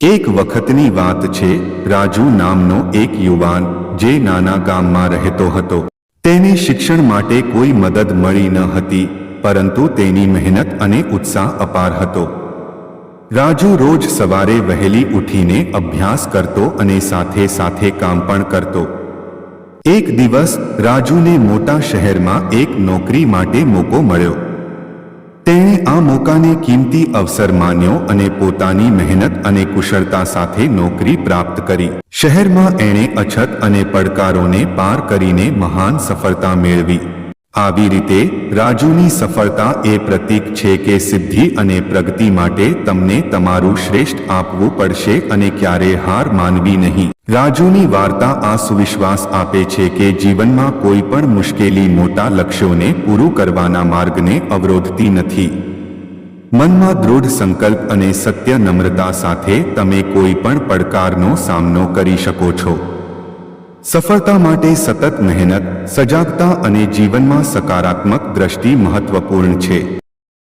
એક વખતની વાત છે, રાજુ નામનો એક યુવાન, જે નાના ગામમાં રહેતો હતો. તેને શિક્ષણ માટે કોઈ મદદ મળી ન હતી, પરંતુ તેની મહેનત અને ઉત્સાહ અપાર હતો. રાજુ રોજ સવારે વહેલી ઉઠીને અભ્યાસ કરતો અને સાથે સાથે કામ પણ કરતો. એક દિવસ, રાજુને મોટા શહેરમાં એક નોકરી માટે મોકો મળ્યો. આ મોકાને કિંમતી અવસર માન્યો અને પોતાની મહેનત અને કુશળતા સાથે નોકરી પ્રાપ્ત કરી. શહેરમાં એણે અછત અને પડકારોને પાર કરીને મહાન સફળતા મેળવી. આવી રીતે રાજુની સફળતા એ પ્રતીક છે કે સિદ્ધિ અને પ્રગતિ માટે તમને તમારું શ્રેષ્ઠ આપવું પડશે અને ક્યારે હાર માનવી નહીં. રાજુની વાર્તા આ સુવિશ્વાસ આપે છે કે જીવનમાં કોઈ પણ મુશ્કેલી મોટા લક્ષ્યોને પૂરું કરવાના માર્ગને અવરોધતી નથી. મનમાં દૃઢ સંકલ્પ અને સત્ય નમ્રતા સાથે તમે કોઈ પણ પડકારનો સામનો કરી શકો છો. સફળતા માટે સતત મહેનત, સજાગતા અને જીવનમાં સકારાત્મક દ્રષ્ટિ મહત્વપૂર્ણ છે.